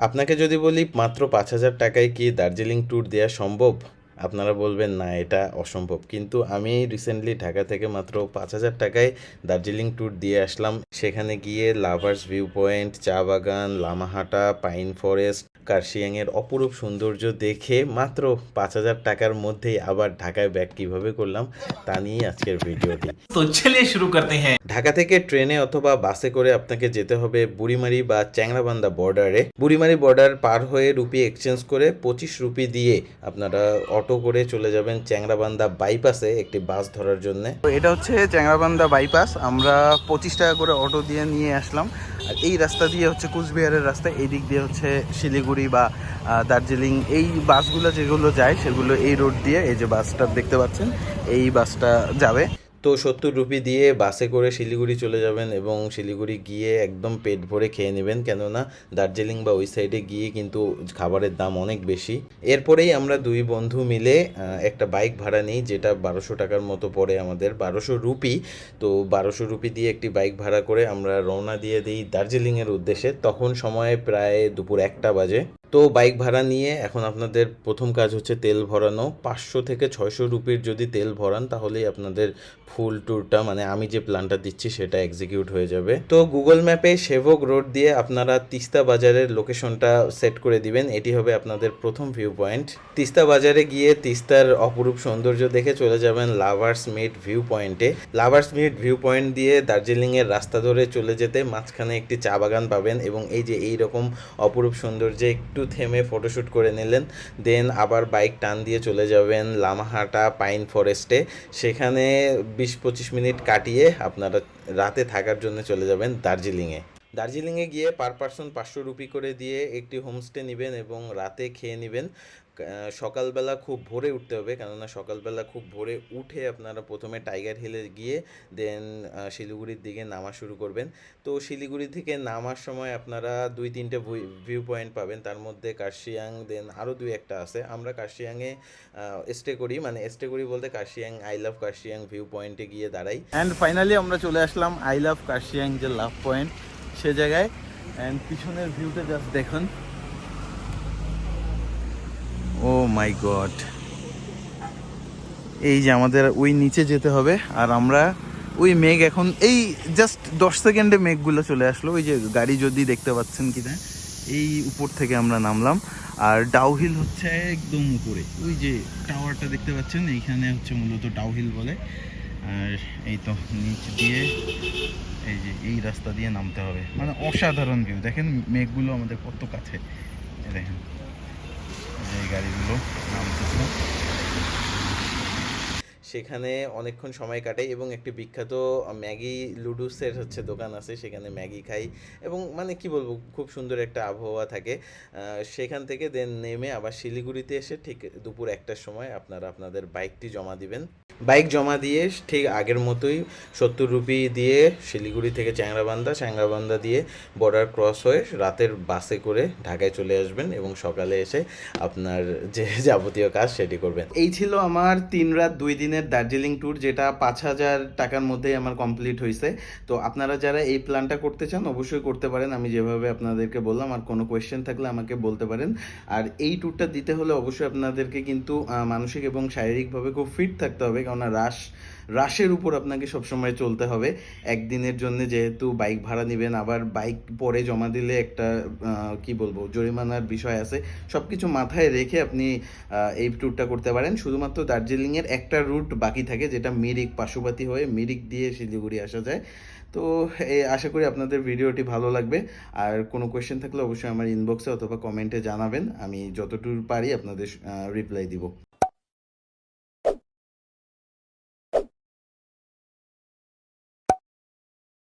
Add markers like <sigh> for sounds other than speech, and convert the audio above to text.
আপনাকে যদি বলি মাত্র পাঁচ হাজার টাকায় কি দার্জিলিং ট্যুর দেওয়া সম্ভব? আপনারা বলবেন, না, এটা অসম্ভব। কিন্তু আমি রিসেন্টলি ঢাকা থেকে মাত্র পাঁচ হাজার টাকায় দার্জিলিং ট্যুর দিয়ে আসলাম। সেখানে গিয়ে লাভার্স ভিউ পয়েন্ট চা বাগান, লামাহাটা পাইন ফরেস্ট কার্শিয়াংয়ের অপরূপ সৌন্দর্য দেখে মাত্র পাঁচ হাজার টাকার মধ্যেই আবার ঢাকায় ব্যাক কীভাবে করলাম তা নিয়ে আজকের ভিডিওটি তো ছেলে শুরু করতে হ্যাঁ। ঢাকা থেকে ট্রেনে অথবা বাসে করে আপনাকে যেতে হবে বুড়িমারি বা চ্যাংরাবান্ধা বর্ডারে বুড়িমারি বর্ডার পার হয়ে রুপি এক্সচেঞ্জ করে পঁচিশ রুপি দিয়ে আপনারা অটো করে চলে যাবেন চ্যাংরাবান্ধা বাইপাসে একটি বাস ধরার জন্য। এটা হচ্ছে চ্যাংরাবান্ধা বাইপাস আমরা পঁচিশ টাকা করে অটো দিয়ে নিয়ে আসলাম। আর এই রাস্তা দিয়ে হচ্ছে কুচবিহারের রাস্তা, এই দিক দিয়ে হচ্ছে শিলিগুড়ি বা দার্জিলিং, এই বাসগুলো যেগুলো যায় সেগুলো এই রোড দিয়ে এই যে বাসটা দেখতে পাচ্ছেন, এই বাসটা যাবে। তো সত্তর রুপি দিয়ে বাসে করে শিলিগুড়ি চলে যাবেন এবং শিলিগুড়ি গিয়ে একদম পেট ভরে খেয়ে নেবেন। কেননা দার্জিলিং বা ওই সাইডে গিয়ে কিন্তু খাবারের দাম অনেক বেশি। এরপরেই আমরা দুই বন্ধু মিলে একটা বাইক ভাড়া নিই, যেটা বারোশো টাকার মতো পড়ে আমাদের, বারোশো রুপি। তো বারোশো রুপি দিয়ে একটি বাইক ভাড়া করে আমরা রওনা দিয়ে দিই দার্জিলিংয়ের উদ্দেশ্যে। তখন সময় প্রায় দুপুর একটা বাজে। তো বাইক ভাড়া নিয়ে এখন আপনাদের প্রথম কাজ হচ্ছে তেল ভরানো। পাঁচশো থেকে ছয়শো রুপির যদি তেল ভরান, তাহলেই আপনাদের ফুল ট্যুরটা মানে আমি যে প্ল্যানটা দিচ্ছি, সেটা এক্সিকিউট হয়ে যাবে। তো গুগল ম্যাপে সেভক রোড দিয়ে আপনারা তিস্তা বাজারের লোকেশনটা সেট করে দিবেন। এটি হবে আপনাদের প্রথম ভিউ পয়েন্ট তিস্তা বাজারে গিয়ে তিস্তার অপরূপ সৌন্দর্য দেখে চলে যাবেন লাভার্স মিট ভিউ পয়েন্টে লাভার্স মিট ভিউ পয়েন্ট দিয়ে দার্জিলিংয়ের রাস্তা ধরে চলে যেতে মাঝখানে একটি চা বাগান পাবেন এবং এই যে এই রকম অপরূপ সৌন্দর্যে একটু থেমে ফটোশ্যুট করে নিলেন। দেন আবার বাইক টান দিয়ে চলে যাবেন লামাহাটা পাইন ফরেস্টে। সেখানে বিশ পঁচিশ মিনিট কাটিয়ে আপনারা রাতে থাকার জন্য চলে যাবেন দার্জিলিংয়ে। দার্জিলিংয়ে গিয়ে পার পার্সন পাঁচশো রুপি করে দিয়ে একটি হোমস্টে নেবেন এবং রাতে খেয়ে নেবেন। সকালবেলা খুব ভোরে উঠতে হবে। কেননা সকালবেলা খুব ভোরে উঠে আপনারা প্রথমে টাইগার হিলে গিয়ে দেন শিলিগুড়ির দিকে নামা শুরু করবেন। তো শিলিগুড়ি থেকে নামার সময় আপনারা দুই তিনটে ভিউ পয়েন্ট পাবেন। তার মধ্যে কার্শিয়াং দেন আরও দুই একটা আছে। আমরা কার্শিয়াংয়ে স্টে করি। মানে স্টে করি বলতে Kurseong I love Kurseong view পয়েন্টে গিয়ে দাঁড়াই। অ্যান্ড ফাইনালি আমরা চলে আসলাম আই লাভ কার্শিয়াং যে লাভ পয়েন্ট সে জায়গায়। অ্যান্ড পিছনের ভিউটা জাস্ট দেখুন। ও মাই গড এই যে আমাদের ওই নিচে যেতে হবে, আর আমরা ওই মেঘ এখন, এই জাস্ট দশ সেকেন্ডে মেঘগুলো চলে আসলো। ওই যে গাড়ি যদি দেখতে পাচ্ছেন কি না এই উপর থেকে আমরা নামলাম। আর ডাউহিল হচ্ছে একদম উপরে। ওই যে টাওয়ারটা দেখতে পাচ্ছেন, এইখানে হচ্ছে মূলত ডাউহিল বলে। আর এই তো নিচ দিয়ে এই যে এই রাস্তা দিয়ে নামতে হবে। মানে অসাধারণ ভিউ দেখেন মেঘগুলো আমাদের কত কাছে। দেখেন। যে গাড়িগুলো নামতেছে সেখানে অনেকক্ষণ সময় কাটাই এবং একটি বিখ্যাত ম্যাগি লুডুসের হচ্ছে দোকান আছে, সেখানে ম্যাগি খাই এবং মানে কি বলব, খুব সুন্দর একটা আবহাওয়া থাকে। সেখান থেকে দেন নেমে আবার শিলিগুড়িতে এসে ঠিক দুপুর একটার সময় আপনারা আপনাদের বাইকটি জমা দিবেন। বাইক জমা দিয়ে ঠিক আগের মতোই সত্তর রুপি দিয়ে শিলিগুড়ি থেকে চ্যাংরাবান্ধা চ্যাংরাবান্ধা দিয়ে বর্ডার ক্রস হয়ে রাতের বাসে করে ঢাকায় চলে আসবেন এবং সকালে এসে আপনার যে <laughs> যাবতীয় কাজ সেটি করবেন। এই ছিল আমার তিন রাত দুই দিনের দার্জিলিং ট্যুর যেটা পাঁচ হাজার টাকার মধ্যেই আমার কমপ্লিট হয়েছে তো আপনারা যারা এই প্ল্যানটা করতে চান অবশ্যই করতে পারেন। আমি যেভাবে আপনাদেরকে বললাম, আর কোনো কোয়েশ্চেন থাকলে আমাকে বলতে পারেন। আর এই ট্যুরটা দিতে হলে অবশ্যই আপনাদেরকে কিন্তু মানসিক এবং শারীরিকভাবে খুব ফিট থাকতে হবে। কেননা রাশ, রাশের উপর আপনাকে সবসময় চলতে হবে। একদিনের জন্য যেহেতু বাইক ভাড়া নেবেন, আবার বাইক পরে জমা দিলে একটা কি বলব, জরিমানার বিষয় আছে। সব কিছু মাথায় রেখে আপনি এই ট্যুরটা করতে পারেন। শুধুমাত্র দার্জিলিংয়ের একটা রুট বাকি থাকে, যেটা মিরিক পাশুপাতি হয়ে মিরিক দিয়ে শিলিগুড়ি আসা যায়। তো আশা করি আপনাদের ভিডিওটি ভালো লাগবে। আর কোনো কোয়েশ্চেন থাকলে অবশ্যই আমার ইনবক্সে অথবা কমেন্টে জানাবেন। আমি যতটুকু পারি আপনাদের রিপ্লাই দিব।